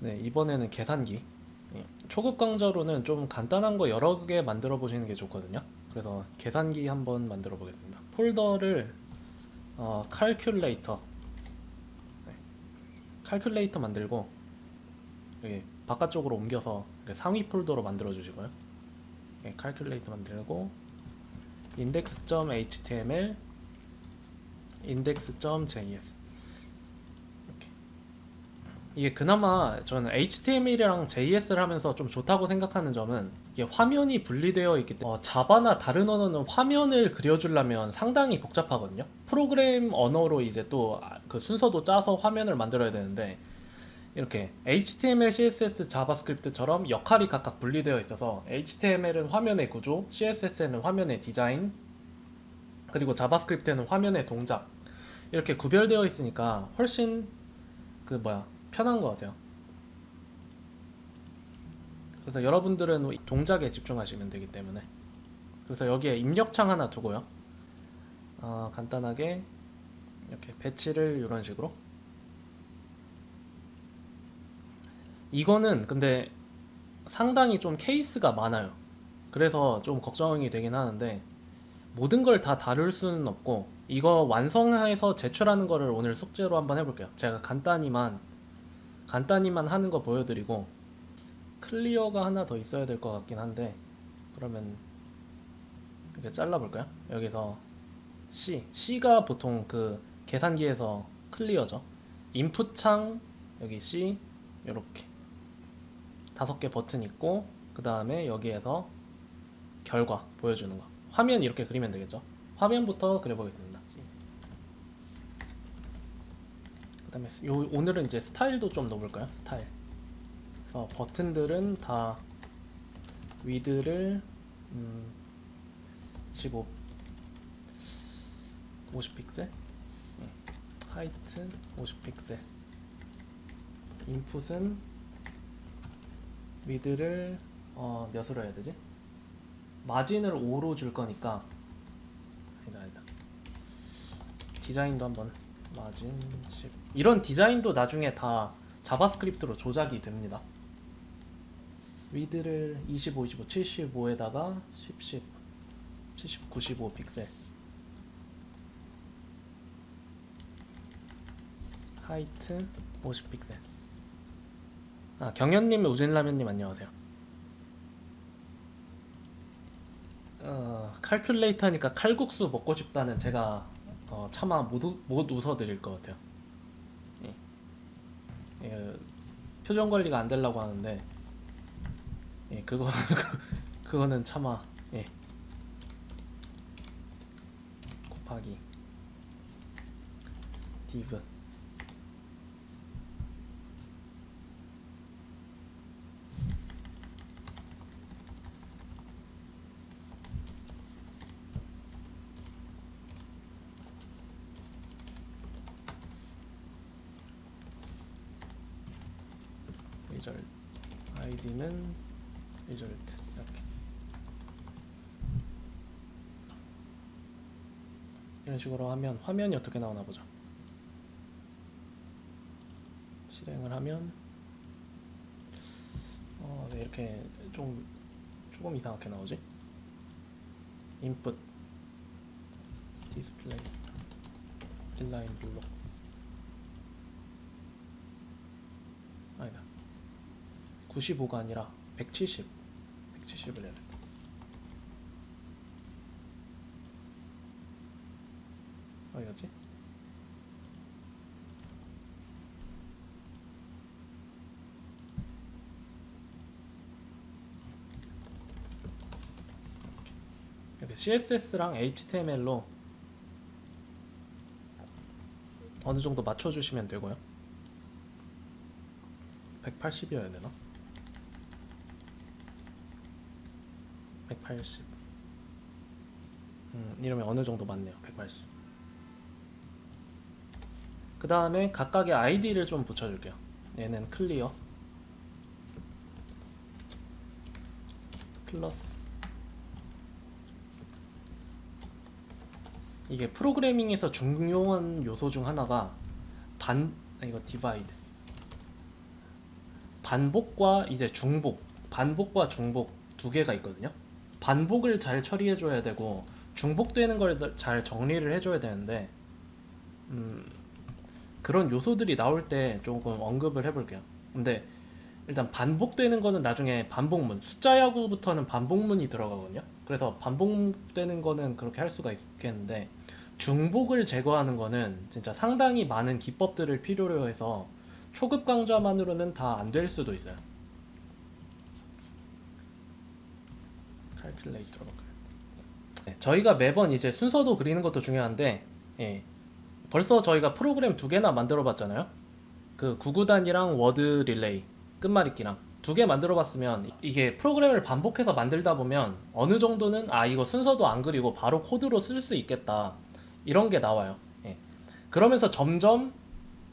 네, 이번에는 계산기. 예, 초급 강좌로는 좀 간단한 거 여러 개 만들어 보시는 게 좋거든요. 그래서 계산기 한번 만들어 보겠습니다. 폴더를 어, 칼큘레이터. 네, 칼큘레이터 만들고 여기 바깥쪽으로 옮겨서 상위 폴더로 만들어 주시고요. 예, 칼큘레이터 만들고 index.html index.js 이게 그나마 저는 HTML이랑 JS를 하면서 좀 좋다고 생각하는 점은 이게 화면이 분리되어 있기 때문에 어, 자바나 다른 언어는 화면을 그려주려면 상당히 복잡하거든요. 프로그램 언어로 이제 또 그 순서도 짜서 화면을 만들어야 되는데 이렇게 HTML, CSS, 자바스크립트처럼 역할이 각각 분리되어 있어서 HTML은 화면의 구조, CSS는 화면의 디자인, 그리고 자바스크립트는 화면의 동작 이렇게 구별되어 있으니까 훨씬 그 뭐야 편한 것 같아요. 그래서 여러분들은 동작에 집중하시면 되기 때문에 그래서 여기에 입력창 하나 두고요. 어, 간단하게 이렇게 배치를 이런 식으로 이거는 근데 상당히 좀 케이스가 많아요. 그래서 좀 걱정이 되긴 하는데 모든 걸 다 다룰 수는 없고 이거 완성해서 제출하는 거를 오늘 숙제로 한번 해볼게요. 제가 간단히만 간단히만 하는 거 보여드리고 클리어가 하나 더 있어야 될 것 같긴 한데 그러면 이렇게 잘라볼까요? 여기서 C C가 보통 그 계산기에서 클리어죠. 인풋 창 여기 C 이렇게 다섯 개 버튼 있고 그 다음에 여기에서 결과 보여주는 거 화면 이렇게 그리면 되겠죠 화면부터 그려보겠습니다 그 다음에 요, 오늘은 이제 스타일도 좀 넣어볼까요? 스타일. 그래서 버튼들은 다 위드를 음, 15 50픽셀? 하이트 50픽셀. 인풋은 미드를 어, 몇으로 해야 되지? 마진을 5로 줄 거니까. 아니다 아니다. 디자인도 한번 마진 10 이런 디자인도 나중에 다 자바스크립트로 조작이 됩니다. 위드를 25, 25, 75에다가 10, 10 70, 95 픽셀. 하이트 50 픽셀. 아, 경현님, 우진라면님 안녕하세요. 어, 칼큘레이터 하니까 칼국수 먹고 싶다는 제가 어, 차마 못, 웃- 못 웃어드릴 것 같아요. 예. 예, 표정 관리가 안 되려고 하는데 예, 그거 그거는 차마 예. 곱하기 리절 아이디는 리절트 이렇게. 이런 식으로 하면 화면이 어떻게 나오나 보죠. 실행을 하면 어, 왜 이렇게 좀 조금 이상하게 나오지? 인풋 디스플레이 인라인 블록 아니다. 95가 아니라 170 170을 해야 돼 어디였지? 이렇게 CSS랑 HTML로 어느 정도 맞춰주시면 되고요. 180이어야 되나? 180. 음, 이러면 어느 정도 맞네요. 180. 그 다음에 각각의 아이디를 좀 붙여줄게요. 얘는 클리어. 플러스. 이게 프로그래밍에서 중요한 요소 중 하나가 반, 아, 이거 디바이드. 반복과 이제 중복, 반복과 중복 두 개가 있거든요. 반복을 잘 처리해 줘야 되고 중복되는 걸 잘 정리를 해 줘야 되는데 음, 그런 요소들이 나올 때 조금 언급을 해 볼게요. 근데 일단 반복되는 거는 나중에 반복문 숫자 야구부터는 반복문이 들어가거든요. 그래서 반복되는 거는 그렇게 할 수가 있겠는데 중복을 제거하는 거는 진짜 상당히 많은 기법들을 필요로 해서 초급 강좌만으로는 다 안 될 수도 있어요. 칼큘레이터로 볼까요? 네, 저희가 매번 이제 순서도 그리는 것도 중요한데 예, 벌써 저희가 프로그램 두 개나 만들어 봤잖아요. 그 구구단이랑 워드 릴레이 끝말잇기랑 두 개 만들어 봤으면 이게 프로그램을 반복해서 만들다 보면 어느 정도는 아 이거 순서도 안 그리고 바로 코드로 쓸 수 있겠다 이런 게 나와요. 예. 그러면서 점점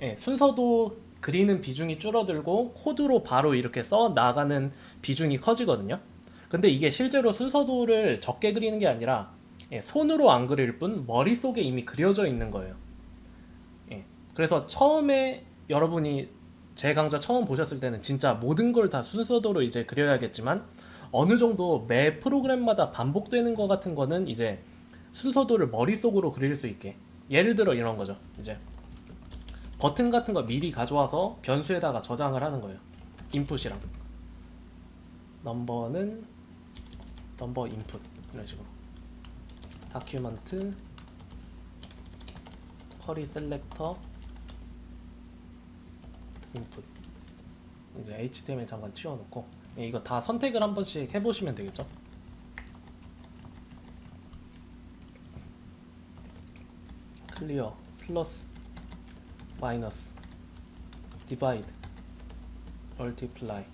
예, 순서도 그리는 비중이 줄어들고 코드로 바로 이렇게 써 나가는 비중이 커지거든요. 근데 이게 실제로 순서도를 적게 그리는 게 아니라 예, 손으로 안 그릴 뿐 머릿속에 이미 그려져 있는 거예요. 예. 그래서 처음에 여러분이 제 강좌 처음 보셨을 때는 진짜 모든 걸 다 순서도로 이제 그려야겠지만 어느 정도 매 프로그램마다 반복되는 것 같은 거는 이제 순서도를 머릿속으로 그릴 수 있게 예를 들어 이런 거죠 이제 버튼 같은 거 미리 가져와서 변수에다가 저장을 하는 거예요 인풋이랑 넘버는 넘버 인풋 이런 식으로. 다큐먼트 쿼리 셀렉터 인풋 이제 HTML 잠깐 치워놓고 예, 이거 다 선택을 한 번씩 해보시면 되겠죠? 클리어 플러스 마이너스 디바이드 멀티플라이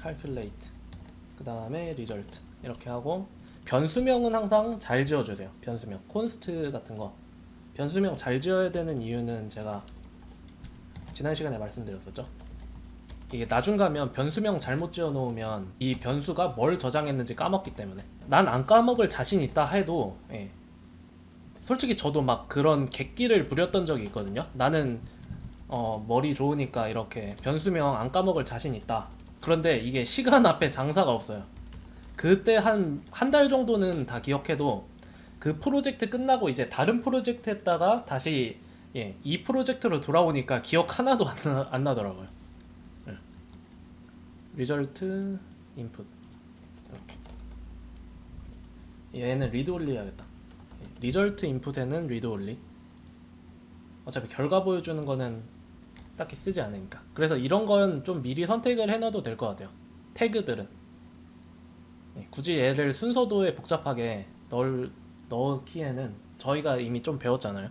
calculate 그 다음에 result 이렇게 하고 변수명은 항상 잘 지어주세요. 변수명 콘스트 같은 거. 변수명 잘 지어야 되는 이유는 제가 지난 시간에 말씀드렸었죠? 이게 나중 가면 변수명 잘못 지어 놓으면 이 변수가 뭘 저장했는지 까먹기 때문에. 난 안 까먹을 자신 있다 해도 예. 솔직히 저도 막 그런 객기를 부렸던 적이 있거든요. 나는 어, 머리 좋으니까 이렇게 변수명 안 까먹을 자신 있다 그런데 이게 시간 앞에 장사가 없어요 그때 한 한 달 정도는 다 기억해도 그 프로젝트 끝나고 이제 다른 프로젝트 했다가 다시 예, 이 프로젝트로 돌아오니까 기억 하나도 안, 나, 안 나더라고요. 예. 리절트 인풋 얘는 리드 올리 해야겠다. 예, 리절트 인풋에는 리드 올리 어차피 결과 보여주는 거는 딱히 쓰지 않으니까 그래서 이런 건 좀 미리 선택을 해놔도 될 것 같아요. 태그들은 예, 굳이 얘를 순서도에 복잡하게 넣을, 넣기에는 저희가 이미 좀 배웠잖아요.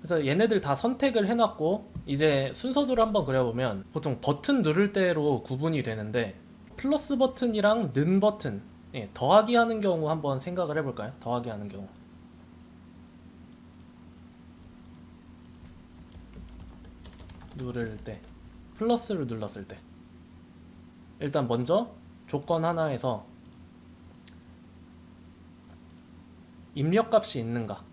그래서 얘네들 다 선택을 해놨고 이제 순서도를 한번 그려보면 보통 버튼 누를 때로 구분이 되는데 플러스 버튼이랑 는 버튼 예, 더하기 하는 경우 한번 생각을 해볼까요? 더하기 하는 경우 누를 때 플러스를 눌렀을 때 일단 먼저 조건 하나에서 입력값이 있는가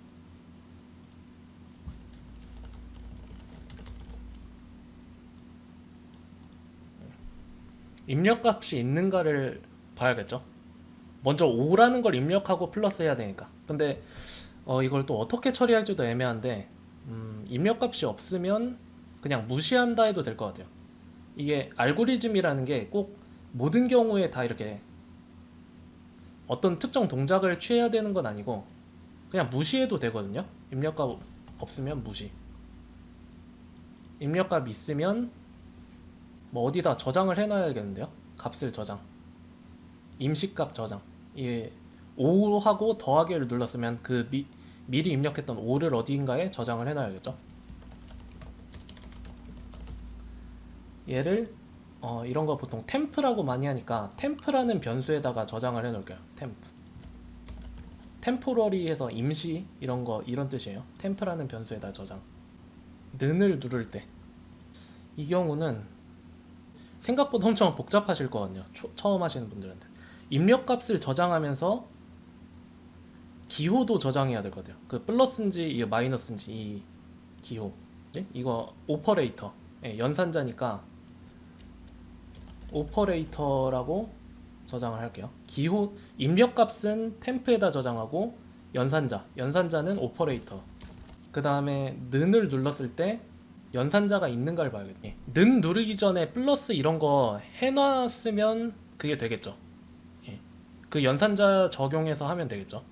입력값이 있는가를 봐야겠죠. 먼저 5라는 걸 입력하고 플러스 해야 되니까. 근데 어, 이걸 또 어떻게 처리할지도 애매한데 음, 입력값이 없으면 그냥 무시한다 해도 될 것 같아요. 이게 알고리즘이라는 게 꼭 모든 경우에 다 이렇게 어떤 특정 동작을 취해야 되는 건 아니고 그냥 무시해도 되거든요. 입력값 없으면 무시. 입력값 있으면 뭐 어디다 저장을 해놔야겠는데요. 값을 저장. 임시값 저장. 이게 5하고 더하기를 눌렀으면 그 미, 미리 입력했던 5를 어디인가에 저장을 해놔야겠죠. 얘를 어, 이런 거 보통 템프라고 많이 하니까 템프라는 변수에다가 저장을 해 놓을게요. 템프. 템포러리해서 임시 이런 거 이런 뜻이에요. 템프라는 변수에다 저장. 는을 누를 때 이 경우는 생각보다 엄청 복잡하실 거거든요. 초, 처음 하시는 분들한테 입력값을 저장하면서 기호도 저장해야 되거든요. 그 플러스인지 이 마이너스인지 이 기호 네? 이거 오퍼레이터 예, 연산자니까 오퍼레이터라고 저장을 할게요. 기호 입력값은 템프에다 저장하고 연산자 연산자는 오퍼레이터 그 다음에 는을 눌렀을 때 연산자가 있는가를 봐야겠네. 는 누르기 전에 플러스 이런 거 해놨으면 그게 되겠죠. 예. 그 연산자 적용해서 하면 되겠죠.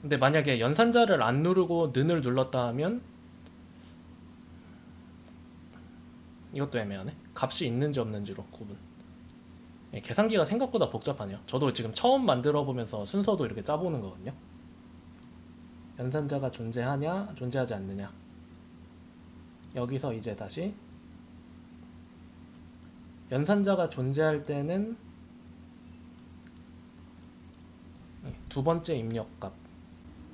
근데 만약에 연산자를 안 누르고 는을 눌렀다 하면 이것도 애매하네. 값이 있는지 없는지로 구분. 예, 계산기가 생각보다 복잡하네요. 저도 지금 처음 만들어 보면서 순서도 이렇게 짜보는 거거든요. 연산자가 존재하냐, 존재하지 않느냐. 여기서 이제 다시 연산자가 존재할 때는 예, 두 번째 입력값.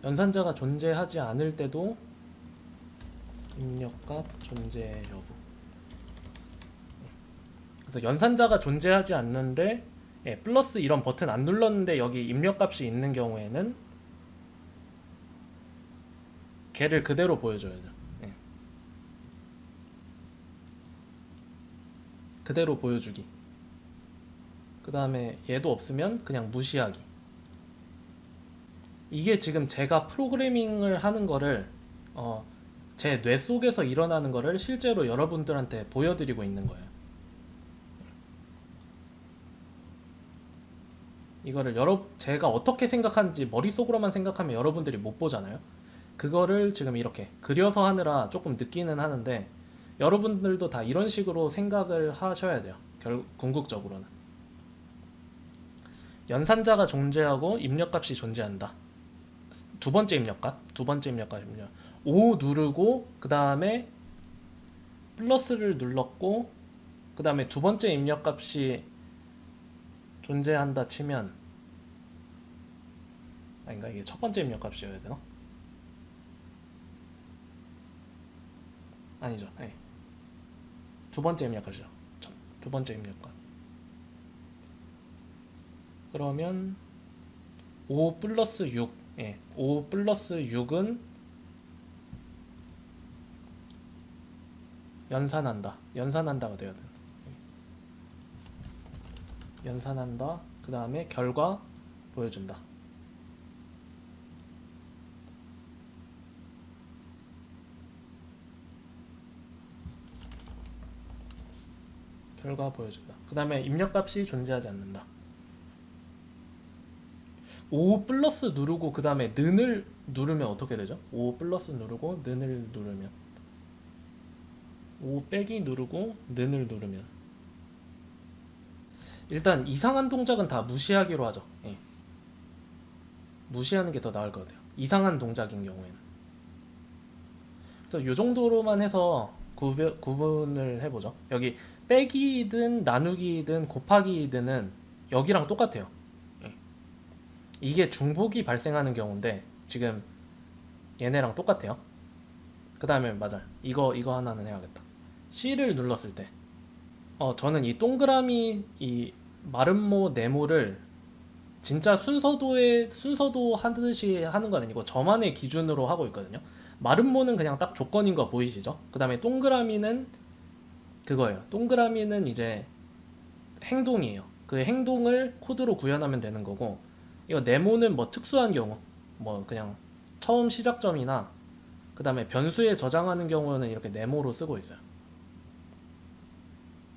연산자가 존재하지 않을 때도 입력값 존재 여부. 그래서 연산자가 존재하지 않는데 예, 플러스 이런 버튼 안 눌렀는데 여기 입력값이 있는 경우에는 걔를 그대로 보여줘야죠. 예. 그대로 보여주기. 그 다음에 얘도 없으면 그냥 무시하기. 이게 지금 제가 프로그래밍을 하는 거를 어, 제 뇌 속에서 일어나는 거를 실제로 여러분들한테 보여드리고 있는 거예요. 이거를 여러 제가 어떻게 생각하는지 머릿속으로만 생각하면 여러분들이 못 보잖아요. 그거를 지금 이렇게 그려서 하느라 조금 늦기는 하는데 여러분들도 다 이런 식으로 생각을 하셔야 돼요. 결 궁극적으로는 연산자가 존재하고 입력값이 존재한다. 두 번째 입력값, 두 번째 입력값 입력. O 누르고 그 다음에 플러스를 눌렀고 그 다음에 두 번째 입력값이 존재한다 치면 아닌가 이게 첫 번째 입력값이어야 되나? 아니죠. 네. 두 번째 입력값이죠. 첫- 두 번째 입력값. 그러면 5 플러스 6, 예, 5 플러스 6은 연산한다. 연산한다가 돼야 돼요. 연산한다. 그 다음에 결과 보여준다. 결과 보여준다. 그 다음에 입력값이 존재하지 않는다. 5 플러스 누르고 그 다음에 는을 누르면 어떻게 되죠? 5 플러스 누르고 는을 누르면 5 빼기 누르고 는을 누르면 일단 이상한 동작은 다 무시하기로 하죠. 예. 무시하는 게 더 나을 것 같아요. 이상한 동작인 경우에는. 그래서 이 정도로만 해서 구분을 해보죠. 여기 빼기든 나누기든 곱하기든은 여기랑 똑같아요. 예. 이게 중복이 발생하는 경우인데 지금 얘네랑 똑같아요. 그 다음에 맞아요. 이거 이거 하나는 해야겠다. C를 눌렀을 때, 어 저는 이 동그라미 이 마름모 네모를 진짜 순서도에 순서도 하듯이 하는 건 아니고 저만의 기준으로 하고 있거든요. 마름모는 그냥 딱 조건인 거 보이시죠? 그 다음에 동그라미는 그거예요. 동그라미는 이제 행동이에요. 그 행동을 코드로 구현하면 되는 거고 이거 네모는 뭐 특수한 경우 뭐 그냥 처음 시작점이나 그 다음에 변수에 저장하는 경우는 이렇게 네모로 쓰고 있어요.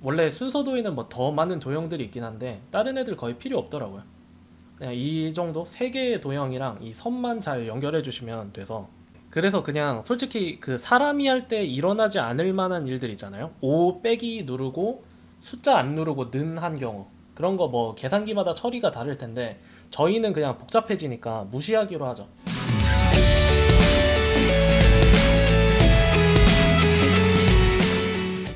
원래 순서도에는 뭐 더 많은 도형들이 있긴 한데 다른 애들 거의 필요 없더라고요. 그냥 이 정도 세 개의 도형이랑 이 선만 잘 연결해 주시면 돼서 그래서 그냥 솔직히 그 사람이 할 때 일어나지 않을 만한 일들 있잖아요. 5 빼기 누르고 숫자 안 누르고 는 한 경우 그런 거 뭐 계산기마다 처리가 다를 텐데 저희는 그냥 복잡해지니까 무시하기로 하죠.